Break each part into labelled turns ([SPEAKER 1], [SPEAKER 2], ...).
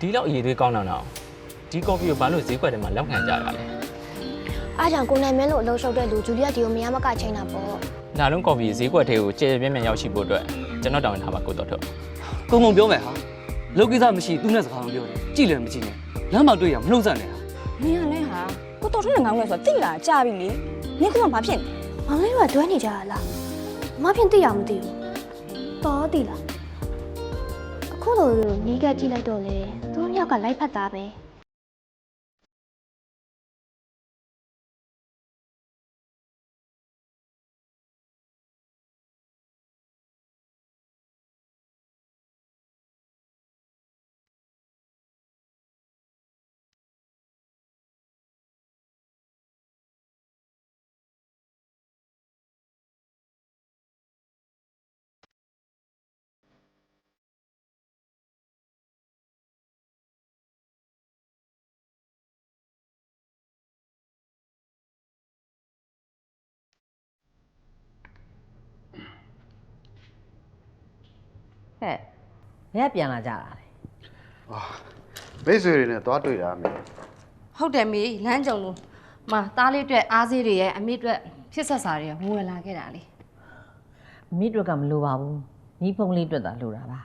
[SPEAKER 1] ဒီလောက်အရေးသေးကောင်းတော့တော့ဒီကော်ဖီကိုဘာလို့ဈေးကွက်ထဲမှာလောက်ခံကြရလဲ
[SPEAKER 2] အားကြောင့်ကိုနိုင်မင်းလို့အလုပ်ရှုပ်တဲ့လူဂျူလီယက်ဒီကိုမရမကချိန်တာပေါ့
[SPEAKER 1] ဒါလုံးကော်ဖီဈေးကွက်ထဲကိုကျေပြင်းပြင်းရောက်ရှိဖို့အတွက်ကျွန်တော်တောင်းထားပါကိုတော်ထုတ်
[SPEAKER 3] ကုံကုံပြောမယ်ဟာလောကိစ္စမရှိသူနဲ့စကားမပြောနဲ့ကြည်လည်းမကြည့်နဲ့လမ်းမှာတွေ့ရမနှုတ်ဆက်နဲ့ဟာ
[SPEAKER 4] နင်ကလည်းဟာကိုတော်ထုံးနဲ့ငောင်းလဲဆိုတော့တိလာကြပြီလေနင်ကမှဘာဖြစ်နေ
[SPEAKER 2] မောင်လေးကတွဲနေကြရလားမဖြစ်သိရမသိဘူးတော်သိလားအခုလိုနီးကကြည့်လိုက်တော့လေသူတို့ ယောက်ကလိုက်ဖက်သားပဲ
[SPEAKER 5] ဟဲ့ဘယ်ကပြန်လာကြတာလဲ
[SPEAKER 6] မိတ်ဆွေတွေနဲ့သွားတွေ့တာအမေ
[SPEAKER 7] ဟုတ်တယ်မေလမ်းကြုံလို့မသားလေးအတွက်အားစေးတွေရဲ့အမေအတွက်ဖြစ်ဆက်စာတွေရဲ့ဝင်လာခဲ့တာလေ
[SPEAKER 5] အမိအတွက်ကမလိုပါဘူးမိဖုံးလေးအတွက်သာလိုတာပါ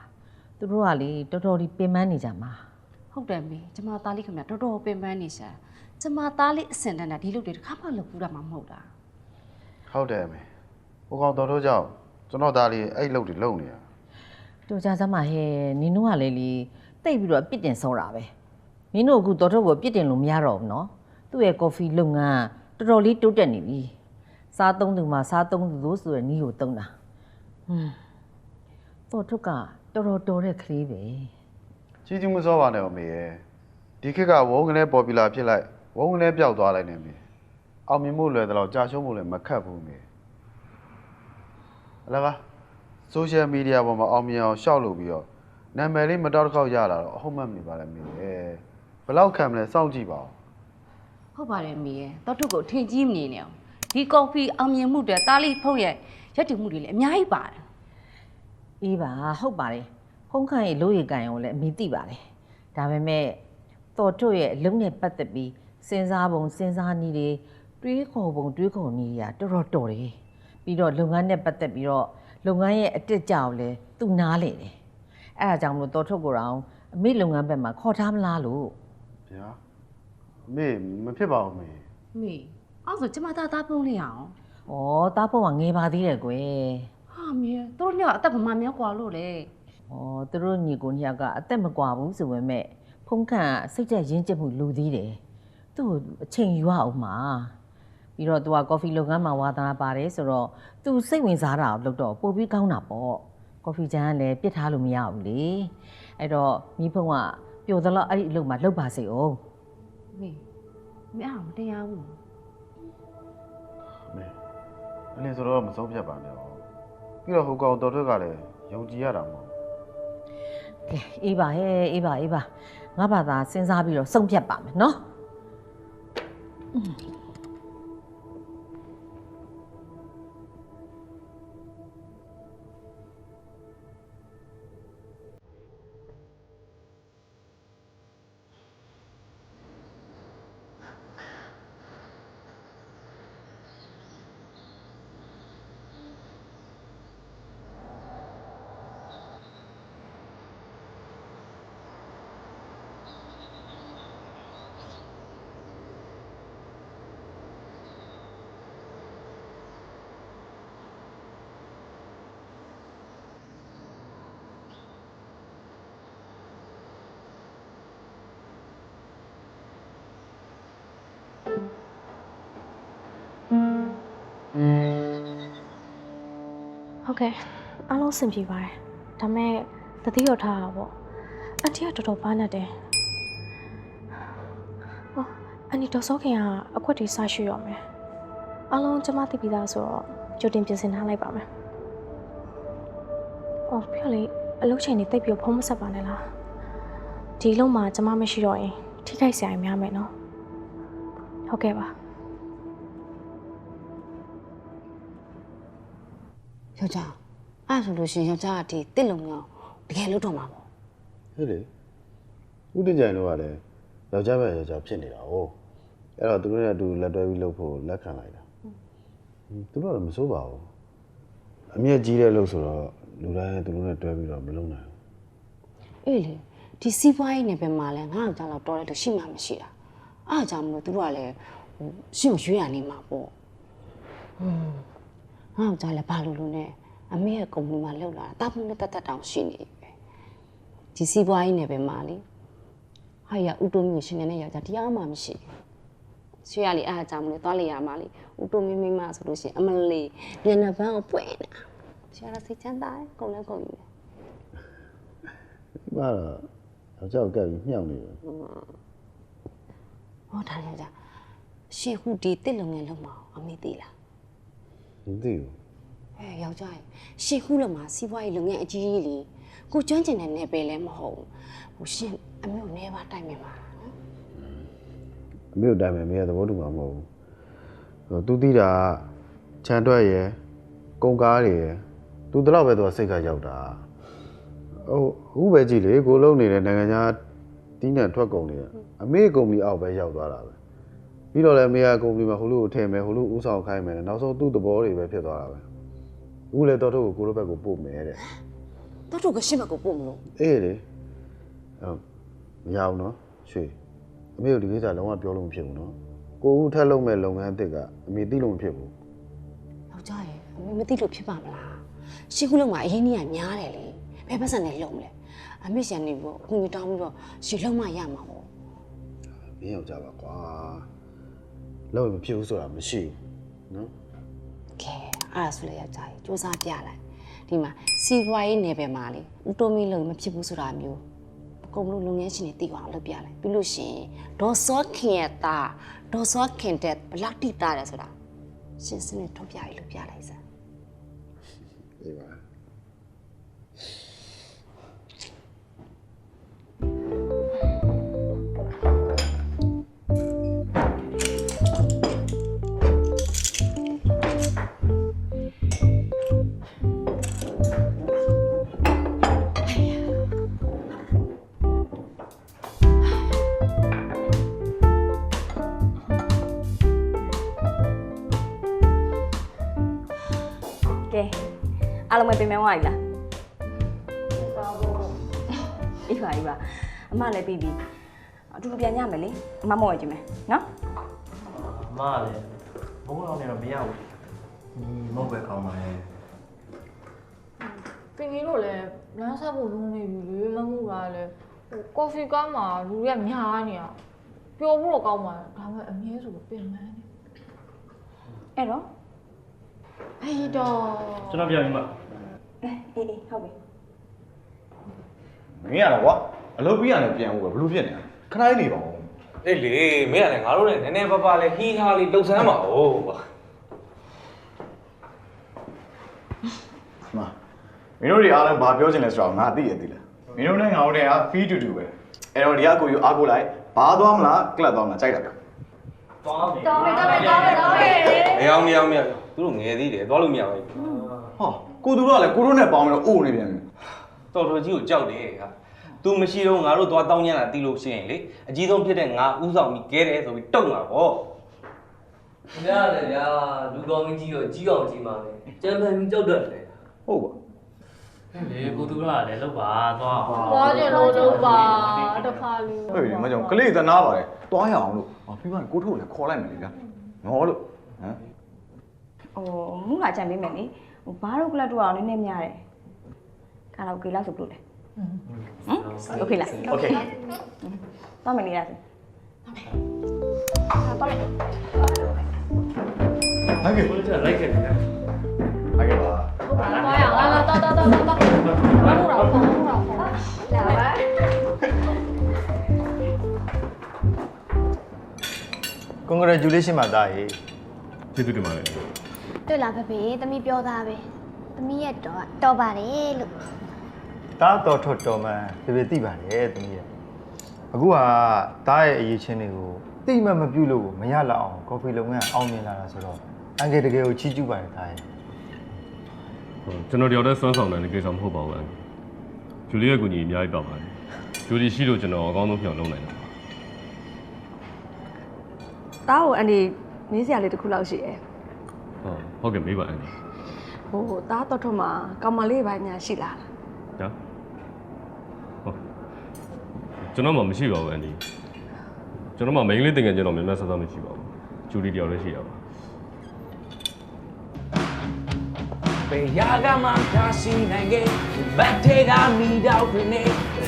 [SPEAKER 5] သူတို့ကလေတော်တော်လေးပင်ပန်းနေကြမှာ
[SPEAKER 7] ဟုတ်တယ်မေကျမသားလေးခင်ဗျတော်တော်ပင်ပန်းနေရှာကျမသားလေးအစင်တန်းတာဒီลูกတွေတစ်ခါမှလုပ်ဘူးတာမှမဟုတ်တာ
[SPEAKER 6] ဟုတ်တယ်အမေဟိုကောင်တော်တို့ကြောင့်ကျွန်တော်သားလေးအဲ့လုပ်တွေလုပ်နေတာ
[SPEAKER 5] တို့ကြစမ်းမဟဲ့နင်တို့ကလေလေတိတ်ပြီးတော့ပြစ်တင်စောတာပဲမင်းတို့အခုတော်တော်ကိုပြစ်တင်လို့မရတော့ဘူးနော်သူ့ရဲ့ကော်ဖီလုပ်ငန်းကတော်တော်လေးတိုးတက်နေပြီစားသုံးသူမှာစားသုံးသူလို့ဆိုရယ်နီးကိုသုံးတာဟွန်းတော်ထုတ်ကတော်တော်တော်တဲ့ကလေးပဲ
[SPEAKER 6] ကြီးကြီးမစောပါနဲ့အမေရဲ့ဒီခေတ်ကဝုန်းကနေပေါ်ပူလာဖြစ်လိုက်ဝုန်းကနေပျောက်သွားလိုက်နေပြီအောင်မြင်မှုလွယ်တယ်လို့ကြာရှုံးမှုလည်းမခတ်ဘူးအမေအလားပါ ဆိုရှယ်မီဒီယာပေါ်မှာအောင်မြင်အောင်ရှောက်လုပ်ပြီးတော့နာမည်လေးမတော်တစ်ခေါက်ရလာတော့အဟုတ်မှတ်မိပါလားအမေရဲ့ဘယ်လောက်ခံမလဲစောင့်ကြည့်ပါဦး
[SPEAKER 7] ဟုတ်ပါတယ်မေရဲ့တော်ထုကိုထင်ကြီးမနေနဲ့အောင်ဒီကော်ဖီအောင်မြင်မှုတွေသားလေးဖုတ်ရဲ့ရက်တည်မှုတွေလည်းအများကြီးပါတယ်
[SPEAKER 5] အေးပါဟုတ်ပါတယ်ဖုံးခန့်ရဲ့လို့ရကန်ရောလည်းအမိသိပါတယ်ဒါပေမဲ့တော်ထုတ်ရဲ့အလုံးနဲ့ပတ်သက်ပြီးစဉ်းစားပုံစဉ်းစားနည်းတွေတွေးခေါ်ပုံတွေးခေါ်နည်းတွေကတော်တော်တော်တယ်ပြီးတော့လုပ်ငန်းနဲ့ပတ်သက်ပြီးတော့ လုပ်ငန်းရဲ့အတက်ကြောင်လဲသူနားလေတယ်အဲ့ဒါကြောင့်မလို့တော်ထုတ်ကိုယ်တော်အမိလုပ်ငန်းဘက်မှာခေါ်ထားမလားလို့
[SPEAKER 6] ဗျာအမေမဖြစ်ပါဘူးအမေ
[SPEAKER 7] မေအဲ့ဆိုကျမသားသားဖုံးလေးအောင်
[SPEAKER 5] ဩတားဖို့ကငယ်ပါသေးတယ်ကွယ်
[SPEAKER 7] ဟာမေတို့ညအသက်ဗမာများกว่าလို့လေ
[SPEAKER 5] ဩသူတို့ညီကိုနှစ်ယောက်ကအသက်မကွာဘူးဆိုပေမဲ့ဖုံးခန့်ကစိတ်သက်ရင်းကျက်မှုလူသေးတယ်သူ့ကိုအချိန်ယူရအောင်မှာ ပြီးတော့သူကကော်ဖီလုပ်ငန်းမှာဝါသနာပါတယ်ဆိုတော့သူစိတ်ဝင်စားတာကိုလုပ်တော့ပို့ပြီးကောင်းတာပေါ့ကော်ဖီချမ်းကလည်းပြစ်ထားလို့မရဘူးလေအဲ့တော့မိဖုံးကပျော်သလောက်အဲ့ဒီအလုပ်မှာလုပ်ပါစေအောင်
[SPEAKER 7] မေမေအောင်မတရားဘူး
[SPEAKER 6] အမေအလင်းဆိုတော့မဆုံးဖြတ်ပါနဲ့ပေါ့ပြီးတော့ဟိုကောင်တော်ထွက်ကလည်းယုံကြည်ရတာမဟုတ်
[SPEAKER 5] ကဲအေးပါဟဲ့အေးပါအေးပါငါဘာသာစဉ်းစားပြီးတော့စုံဖြတ်ပါမယ်နော်
[SPEAKER 2] ကဲ့အားလုံးအဆင်ပြေပါတယ်ဒါပေမဲ့တတိရထားတာပေါ့အန်တီကတော်တော်ပါနေတယ်ဟောအန်တီတော်စောခင်ကအခွက်တွေစရှိရမယ်အားလုံးကျမသိပြီးသားဆိုတော့ကြိုတင်ပြင်ဆင်ထားလိုက်ပါမယ်အော်ဖေလေအလုပ်ချိန်နေတိတ်ပြီးဖုံးမဆက်ပါနဲ့လားဒီလုံးမှာကျမမရှိတော့ရင်ထိခိုက်စရာကြီးများမယ်နော်ဟုတ်ကဲ့ပါ
[SPEAKER 7] ယောက်ျားအဲ့ဆိုလို့ရှိရင်ယောက်ျားကဒီတစ်လုံးကတကယ်လို့တော့မှာပေါ့
[SPEAKER 6] ဟဲ့လေဦးတင်ကြိုင်တို့ကလည်းယောက်ျားပဲယောက်ျားဖြစ်နေတာ哦အဲ့တော့သူတို့နဲ့အတူလက်တွဲပြီးလုပ်ဖို့လက်ခံလိုက်တာသူတို့ကတော့မစိုးပါဘူးအမျက်ကြီးတဲ့လို့ဆိုတော့လူတိုင်းသူတို့နဲ့တွဲပြီးတော့မလုပ်နိုင်ဘူး
[SPEAKER 7] အေးလေဒီစီးပွားရေးနယ်ပယ်မှာလဲငါ့ယောက်ျားတော့တော်တယ်လို့ရှိမှမရှိတာအားကြောင့်မလို့သူတို့ကလည်းဟိုရှင့်ကိုရွေးရနေမှာပေါ့ဟွန်း ငါ့ယောက်ျားလည်းဘာလို့လို့ ਨੇ အမေရဲ့ကုမ္ပဏီမှာလောက်လာတာတာဖို့နဲ့တတ်တတ်တောင်ရှိနေပြီပဲဒီစီးပွားရေးနယ်ပယ်မှာလေဟာရဥတုမျိုးရှင်နေတဲ့ယောက်ျားတရားမှမရှိဘူးဆွေရလေအားကြောင့်မလို့သွားလေရမှာလေဥတုမင်းမိမဆိုလို့ရှိရင်အမလေးမျက်နှာပန်းကိုပွင့်နေတာဆွေရစိတ်ချမ်းသာတယ်ကုန်လဲကုန်ပြီ
[SPEAKER 6] ဒီမှာတော့ယောက်ျားကိုကပ်ပြီးမြှောက်နေတယ်
[SPEAKER 7] ဟောဒါလည်းကြာရှေ့ခုဒီတစ်လုံငယ်လုံးမအောင်အမေသိလား
[SPEAKER 6] မသိဘူး
[SPEAKER 7] အဲယောက်ျားရေရှေ့ခုလုံးမှာစီးပွားရေးလုပ်ငန်းအကြီးကြီးလေကိုကျွမ်းကျင်တဲ့နယ်ပယ်လည်းမဟုတ်ဘူးဟိုရှင်အမေကိုနေပါတိုင်မြင်ပါလားနော်
[SPEAKER 6] အမေတို့တိုင်မယ်မေကသဘောတူမှာမဟုတ်ဘူးဟိုသူသိတာကခြံတွက်ရယ်ကုံကားတွေရယ်သူတလောက်ပဲသူကစိတ်ကရောက်တာဟိုအခုပဲကြည့်လေကိုလုံးနေတဲ့နိုင်ငံခြားတီးနှံထွက်ကုန်တွေကအမေကုမ္ပဏီအောက်ပဲရောက်သွားတာပဲ ပြီးတော့လည်းမေကကုမ္ပဏီမှာဟိုလိုကိုထည့်မယ်ဟိုလိုဥဆောင်ခိုင်းမယ်နောက်ဆုံးသူ့သဘောတွေပဲဖြစ်သွားတာပဲအခုလည်းတော်တော်ကိုကိုလိုဘက်ကိုပို့မယ်တဲ့
[SPEAKER 7] တော်တော်ကရှင်းမကိုပို့မလို့
[SPEAKER 6] အေးလေဟုတ်မရဘူးနော်ရွှေအမေတို့ဒီကိစ္စလုံးဝပြောလို့မဖြစ်ဘူးနော်ကိုဦးထက်လုံးမဲ့လုပ်ငန်းအသစ်ကအမေသိလို့မဖြစ်ဘူး
[SPEAKER 7] ယောက်ျားရေအမေမသိလို့ဖြစ်ပါမလားရှေ့ခုလုံးမှာအရင်ကြီးကများတယ်လေဘယ်ပတ်စံနဲ့လုံးမလဲအမေရှန်နေပြီးတော့အခုမြေတောင်းပြီးတော့ရှေ့လုံးမရမှာပေါ့
[SPEAKER 6] မင်းယောက်ျားပါကွာ လုံးဝမဖြစ်ဘူးဆိုတာမရှိဘူးနော်
[SPEAKER 7] ကဲအဲ့ဒါဆိုလေယောက်ျားရေစူးစမ်းပြလိုက်ဒီမှာစီးပွားရေးနယ်ပယ်မှာလေဦးတိုမီလုံးမဖြစ်ဘူးဆိုတာမျိုးအကုန်လုံးလုပ်ငန်းရှင်တွေသိအောင်လုပ်ပြလိုက်ပြီးလို့ရှိရင်ဒေါ်စောခင်ရဲ့သားဒေါ်စောခင်တဲ့ဘလောက်တိတာလဲဆိုတာရှင်းစနစ်ထုတ်ပြရလို့ပြလိုက်စမ်း
[SPEAKER 6] အေးပါ
[SPEAKER 4] ပဲပြင်မယ်ဝါပြီလားအေးပါအေးပါအမလည်းပြီးပြီအတူတူပြန်ညမယ်လေအမမော်ရကြည့်မယ်နော်
[SPEAKER 8] အမကလည်းဘုံတော်နဲ့တော့မရဘူးဒီမဟုတ်ပဲကောင်းပါရဲ့
[SPEAKER 9] ပင်ကြီးတို့လည်းလမ်းဆက်ဖို့လုံးနေပြီလေမမှုတာလည်းဟိုကော်ဖီကားမှာလူတွေကများနေတာပျော်ဖို့တော့ကောင်းပါဒါပေမဲ့အမြဲဆိုပင်မန်းနေ
[SPEAKER 4] အဲ့တော့
[SPEAKER 9] အေးတော့
[SPEAKER 8] ကျွန်တော်ပြောရင်မ
[SPEAKER 4] အေးအေးဟုတ်ပြီ
[SPEAKER 10] မင်းရတော့ကွာအလုပ်ပြီးရတယ်ပြန်ဦးပဲဘလို့ဖြစ်နေတာခဏလေးနေပါဦး
[SPEAKER 11] အေးလေမင်းကလည်းငါတို့လည်းနည်းနည်းပါးပါးလည်းဟီးဟားလေးလှုပ်ဆန်းပါဦးကွာ
[SPEAKER 10] မမင်းတို့တွေအားလုံးဘာပြောချင်လဲဆိုတော့ငါသိရသေးလားမင်းတို့နဲ့ငါတို့တွေက fee to do ပဲအဲ့တော့ဒီကအကိုယူအားကိုလိုက်ဘာသွားမလားကလပ်သွားမလားကြိုက်တာပြော
[SPEAKER 8] သွားမယ်
[SPEAKER 9] တော်ပြီတော်ပြီတော်ပြီတော်ပြီ
[SPEAKER 11] မအောင်မအောင်မအောင် သူတို့ငယ်သေးတယ်သွားလို့မရဘူး
[SPEAKER 10] ဟောကိုသူတို့ကလည်းကိုတို့နဲ့ပေါင်းပြီးတော့အိုးနေပြန်ပြီ
[SPEAKER 11] တော်တော်ကြီးကိုကြောက်တယ်ဟာသူမရှိတော့ငါတို့သွားတောင်းညံ့တာတီးလို့ရှိရင်လေအကြီးဆုံးဖြစ်တဲ့ငါဥဆောင်ပြီးကဲတယ်ဆိုပြီးတုံတာပေါ့
[SPEAKER 3] ခင်ဗျားလည်းဗျာလူကောင်းကြီးရောကြီးအောင်ကြီးမှာပဲကြံဖန်ကြောက်တတ်တယ်
[SPEAKER 10] ဟုတ်ပါ
[SPEAKER 1] လေကိုသူကလည်းလောက်ပါသွားပါ
[SPEAKER 9] သွားကြလို့တော့ပါတစ်ခါလေး
[SPEAKER 10] ဟုတ်ပြီမကြောင်ကလေးသနာပါတယ်တွားရအောင်လို့ဟောပြီးမှကိုထုတ်လည်းခေါ်လိုက်မယ်လေဗျာငေါ်လို့ဟမ်
[SPEAKER 4] ဟိုမူလာကြံပေးမယ်လေဟိုဘားတို့ကလပ်တို့အောင်နည်းနည်းများတယ်ကာလာโอเคလောက်ဆိုပြုတ်လေဟမ်โอเคလား
[SPEAKER 10] โอเค
[SPEAKER 4] သွားမယ်နေလားဆိုသွားမယ်သွ
[SPEAKER 10] ားမယ်ဟုတ်ကဲ့
[SPEAKER 1] လိုက်ခဲ့ပြီလား
[SPEAKER 10] ဟုတ်ကဲ့ပါ
[SPEAKER 9] ဟုတ်ပါလားသွားရအောင်လာတော့တော့တော့တော့ဘာလို့ရောဘာလို့ရော
[SPEAKER 4] လာပါ
[SPEAKER 12] ကွန်ဂရက်ဂျူလေးရှင်းပါသားရေ
[SPEAKER 13] ကျေးဇူးတင်ပါတယ်
[SPEAKER 2] တွေ့လားဖေဖေသမီးပြောသားပဲသမီးရဲ့တော့တော်ပါတယ်လို့
[SPEAKER 12] တားတော်ထွတ်တော်မှန်ဖေဖေသိပါတယ်သမီးရဲ့အခုကတားရဲ့အရေးချင်းတွေကိုတိမမပြုတ်လို့မရလောက်အောင်ကော်ဖီလုပ်ငန်းအောင်မြင်လာတာဆိုတော့အန်ကယ်တကယ်ကိုချီးကျူးပါတယ်တားရဲ့
[SPEAKER 13] ဟုတ်ကျွန်တော်တယောက်တည်းစွမ်းဆောင်နိုင်တဲ့ကိစ္စမဟုတ်ပါဘူးအန်ဂျူလီရဲ့ကူညီအများကြီးပါပါတယ်ဂျူလီရှိလို့ကျွန်တော်အကောင်းဆုံးပြောင်းလုပ်နိုင်တာပါ
[SPEAKER 4] တားကိုအန်ဒီမင်းစရာလေးတစ်ခုလောက်ရှိတယ်
[SPEAKER 13] ဟုတ်ဟုတ်ကဲ့မေးပါအန်
[SPEAKER 4] ဟိုတားတော်ထွတ်မှာကောင်မလေးပိုင်းများရှိလား
[SPEAKER 13] ဒါဟုတ်ကျွန်တော်မှမရှိပါဘူးအန်ဒီကျွန်တော်မှမိန်းကလေးတင်ငယ်ကျွန်တော်များများဆဆမရှိပါဘူးဂျူလီတယောက်လည်းရှိတာပါ
[SPEAKER 14] ပေရာကမှသာရှိနိုင်ခဲ့ဘတ်တေကမီတော့ခနေ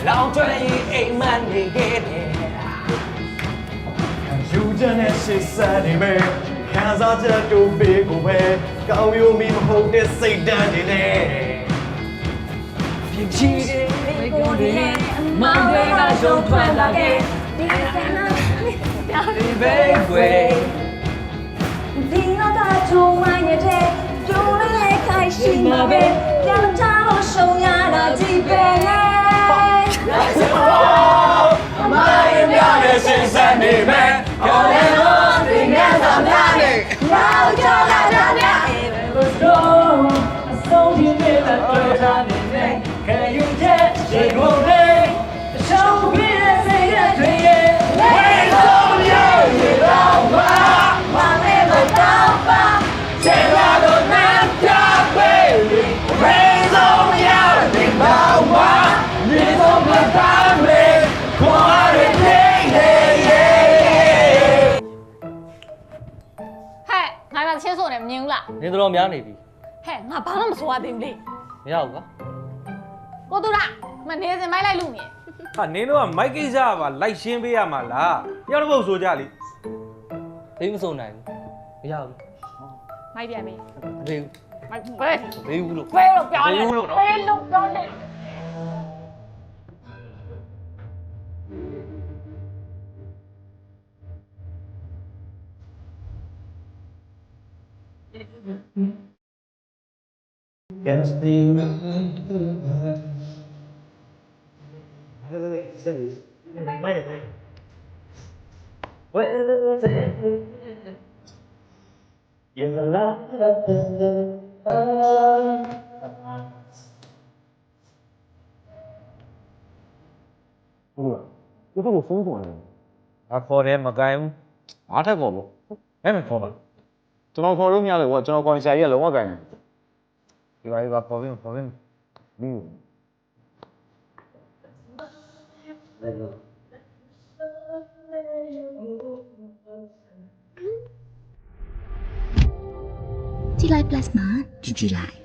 [SPEAKER 14] လောင်ကျွမ်းရင်အိမ်မက်နေခဲ့တယ်
[SPEAKER 10] ယူချင်တဲ့ရှေ့ဆက်နေမယ် ခံစားချက်တို့ပေးကိုပဲကောင်းရိုးမီမဟုတ်တဲ့စိတ်ဓာတ်တွေနဲ့
[SPEAKER 14] ဖြစ်ချီတဲ့မိကိုယ်နဲ့မောင်တွေကရှုံးထွက်လာခဲ့ဒီကနေ့ဒီဘေးကွယ်
[SPEAKER 4] ဒီတော့တာချုံဝိုင်းနေတဲ့ကျိုးလေးခိုင်ရှိမှာပဲကြောင်ချလို့ရှုံရတာကြည့်ပဲလေ
[SPEAKER 14] မရင်ပြတဲ့စဉ်ဆက်နေမယ်ခေါ်တယ်လို့ဒီမြတ်စွာဘုရားနဲ့
[SPEAKER 4] ရော
[SPEAKER 3] တော်များနေပြီ
[SPEAKER 9] ဟဲ့ငါဘာမှမဆိုရသေးဘူးလေ
[SPEAKER 3] မရဘူးကွာ
[SPEAKER 9] ကိုတူရာမနေစင်မိုက်လိုက်လို့နေ
[SPEAKER 11] ဟာနင်းတို့ကမိုက်ကိစ္စပါလိုက်ရှင်းပေးရမှာလားတယောက်တစ်ပုတ်ဆိုကြလေ
[SPEAKER 3] ဘေးမစုံနိုင်ဘူးမရဘူး
[SPEAKER 9] မိုက်ပြန်ပြီ
[SPEAKER 3] မသေးဘူး
[SPEAKER 9] မိုက်ဘယ်
[SPEAKER 3] ဘေးဘူးလို့
[SPEAKER 9] ဘယ်လို့ပြောလဲ
[SPEAKER 3] ဘေးဘူးလို့နော်
[SPEAKER 9] ဘယ်လို့ပြောလဲ
[SPEAKER 14] Yes, the ။
[SPEAKER 10] ဟုတ်လား။ဒီဘက်ကိုဖုန်းပေါ်နေတယ်
[SPEAKER 11] ငါခေါ်တယ်မ ကိုင်းဘူး။
[SPEAKER 10] အားထက်ပေါ်လို့
[SPEAKER 11] ဟဲ့မခေါ်ပါ
[SPEAKER 10] ကျွန်တော်ခေါ်လို့မရလို့ကွာကျွန်တော်ခေါ်ရင်ဆရာကြီးကလုံးဝကိုင်တယ်
[SPEAKER 11] ဒီပါဒီပါခေါ်ပြီးခေါ်ပြီး။
[SPEAKER 10] ပြီး
[SPEAKER 2] ကြည့်လိုက် plus မှာကြည့်ကြည့်လိုက်